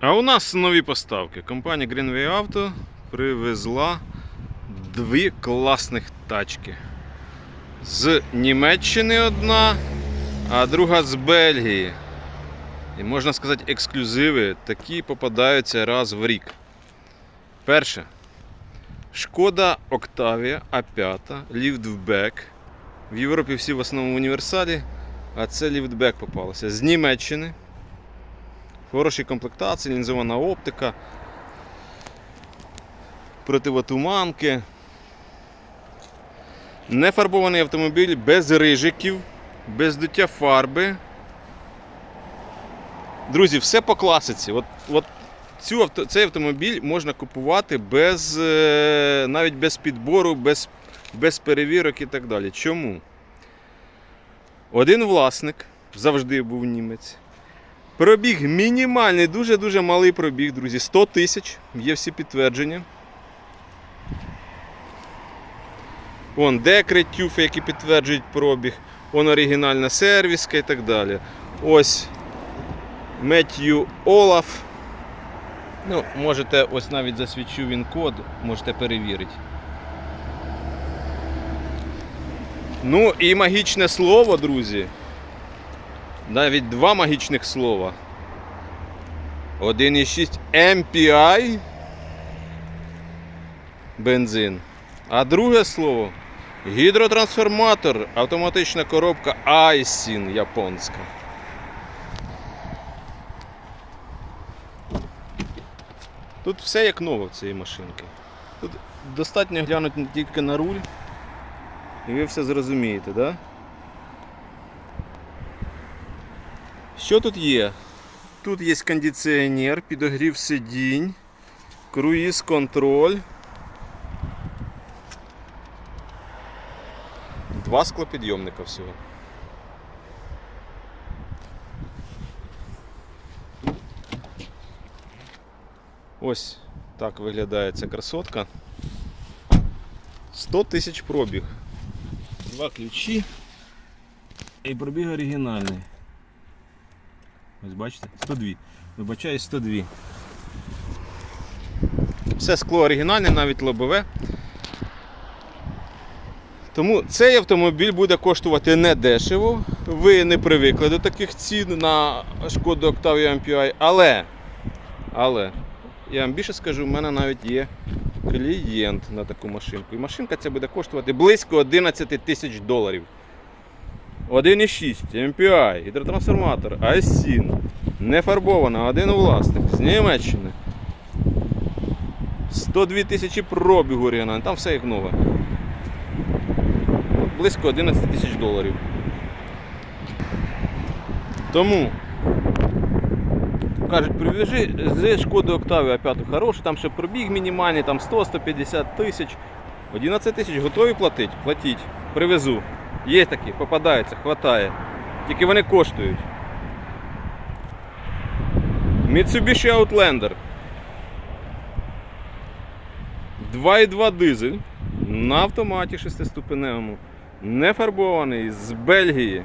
А у нас нові поставки. Компанія Greenway Auto привезла дві класних тачки. З Німеччини одна, а друга з Бельгії. І можна сказати, ексклюзиви такі попадаються раз в рік. Перше. Шкода Octavia A5 ліфтбек. В Європі всі в основному універсалі, а це ліфтбек попалося. З Німеччини. Хороші комплектації, лінзована оптика, противотуманки. Нефарбований автомобіль без рижиків, без дуття фарби. Друзі, все по класиці. От, от цю, авто- цей автомобіль можна купувати без, е, навіть без підбору, без, без перевірок і так далі. Чому? Один власник завжди був німець. Пробіг мінімальний, дуже-дуже малий пробіг, друзі. 100 тисяч, є всі підтвердження. Вон декрет які підтверджують пробіг. Вон оригінальна сервіска і так далі. Ось Меттью Олаф. Ну, можете, ось навіть засвідчу він код, можете перевірити. Ну і магічне слово, друзі. Навіть два магічних слова. 1,6 MPI бензин. А друге слово гідротрансформатор, автоматична коробка Aisin японська. Тут все як нове в цієї машинки. Тут достатньо глянути тільки на руль. І ви все зрозумієте, да? Що тут є? Тут є кондиціонер, підогрів сидінь, круїз контроль. Два склопідйомника всього. Ось так виглядає ця красотка. 100 тисяч пробіг. Два ключі. І пробіг оригінальний. Ось бачите? 102. Вибачаюсь, 102. Все скло оригінальне, навіть лобове. Тому цей автомобіль буде коштувати не дешево. Ви не привикли до таких цін на шкоду Octavia MPI, але, але я вам більше скажу, в мене навіть є клієнт на таку машинку. І машинка ця буде коштувати близько 11 тисяч доларів. 1,6 MPI, гідротрансформатор, Айсін, не фарбована, один власник з Німеччини. 102 тисячі пробігу оригінальний, там все як нове. Близько 11 тисяч доларів. Тому кажуть, привіжи з шкоди Octavia 5 хороший, там ще пробіг мінімальний, там 100-150 тисяч. 11 тисяч готові платити? Платіть. Привезу. Є такі, попадаються, хватає. Тільки вони коштують. Mitsubishi Outlander. 2,2 дизель на автоматі 6-ступеневому. Не фарбований з Бельгії.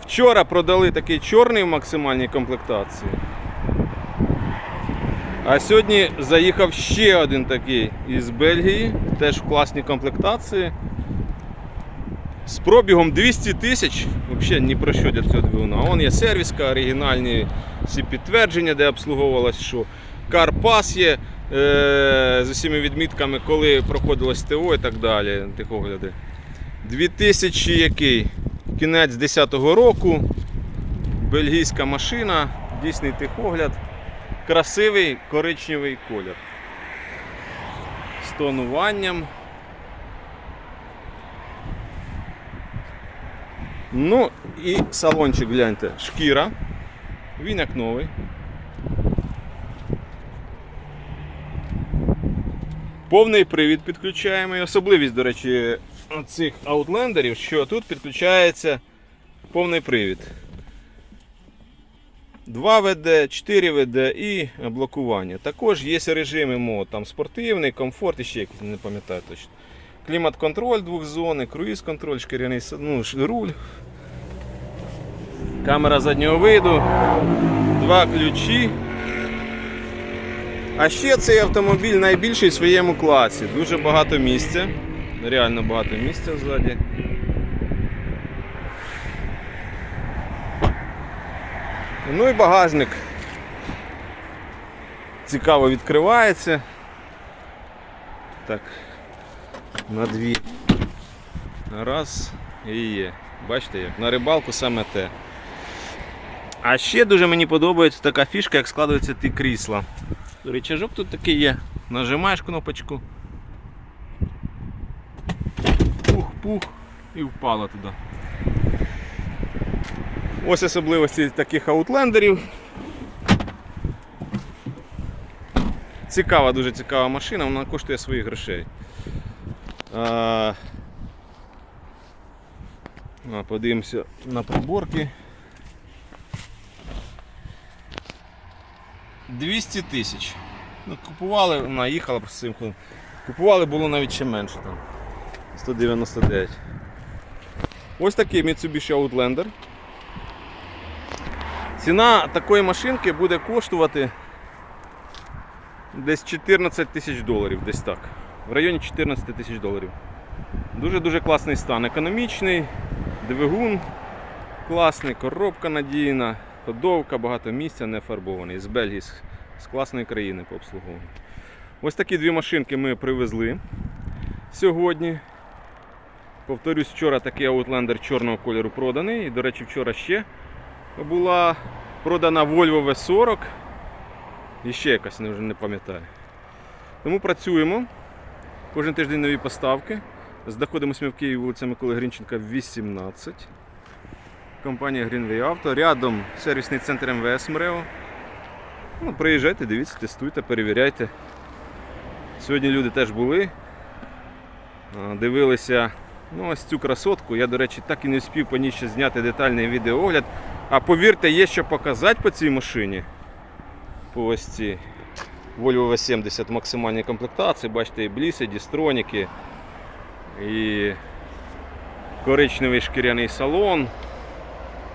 Вчора продали такий чорний в максимальній комплектації. А сьогодні заїхав ще один такий із Бельгії, теж в класній комплектації. З пробігом 200 тисяч, взагалі ні про що для цього двигуна. А Вон є сервіска, оригінальні всі підтвердження, де обслуговувалось, що Карпас є е, з усіма відмітками, коли проходилось ТО і так далі. Тихогляди. 2000 який? Кінець 10-го року. Бельгійська машина, дійсний тихогляд. Красивий коричневий колір. З тонуванням. Ну і салончик, гляньте, шкіра. Він як новий. Повний привід підключаємо. І особливість, до речі, цих аутлендерів, що тут підключається повний привід. 2 ВД, 4 ВД і блокування. Також є режими мод, там спортивний, комфорт і ще якийсь, не пам'ятаю точно. Клімат-контроль двохзонний, круїз-контроль, шкіряний ну, руль. Камера заднього виду, два ключі. А ще цей автомобіль найбільший в своєму класі. Дуже багато місця. Реально багато місця ззаді. Ну і багажник. Цікаво відкривається. Так. На дві. Раз і є. Бачите як? На рибалку саме те. А ще дуже мені подобається така фішка, як складаються ті крісла. Рычажок тут такий є. Нажимаєш кнопочку. Пух-пух і впало туди. Ось особливості таких аутлендерів. Цікава, дуже цікава машина, вона коштує своїх грошей. А, подивимося на приборки. 200 тисяч. Ну, купували, вона їхала по цим ходом. Купували було навіть ще менше там. 199. Ось такий Mitsubishi Outlander. Ціна такої машинки буде коштувати десь 14 тисяч доларів, десь так. В районі 14 тисяч доларів. Дуже-дуже класний стан. Економічний, двигун класний, коробка надійна, ходовка, багато місця, не фарбований. З Бельгії, з, класної країни по обслуговуванню. Ось такі дві машинки ми привезли сьогодні. Повторюсь, вчора такий Outlander чорного кольору проданий. І, до речі, вчора ще була продана Volvo V40. І ще якась, не вже не пам'ятаю. Тому працюємо. Кожен тиждень нові поставки. Знаходимося ми в Києві вулиця Миколи Грінченка, 18. Компанія Greenway Auto. Рядом сервісний центр МВС МРЕО. Ну, приїжджайте, дивіться, тестуйте, перевіряйте. Сьогодні люди теж були. Дивилися ну, ось цю красотку. Я, до речі, так і не встиг по ній ще зняти детальний відеоогляд. А повірте, є що показати по цій машині. По ось цій Volvo V70 максимальній комплектації. Бачите, і бліси, дістроніки, і коричневий шкіряний салон.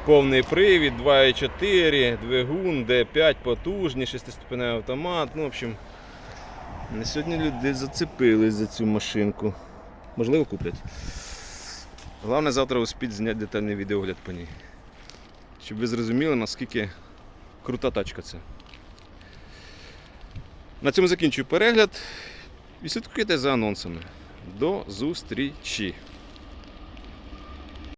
Повний привід, 2.4, двигун, D5 потужний, 6-ступеневий автомат. Ну, в общем, на сьогодні люди зацепились за цю машинку. Можливо, куплять. Головне завтра успіть зняти детальний відеогляд по ній. Щоб ви зрозуміли, наскільки крута тачка це. На цьому закінчую перегляд і слідкуйте за анонсами. До зустрічі!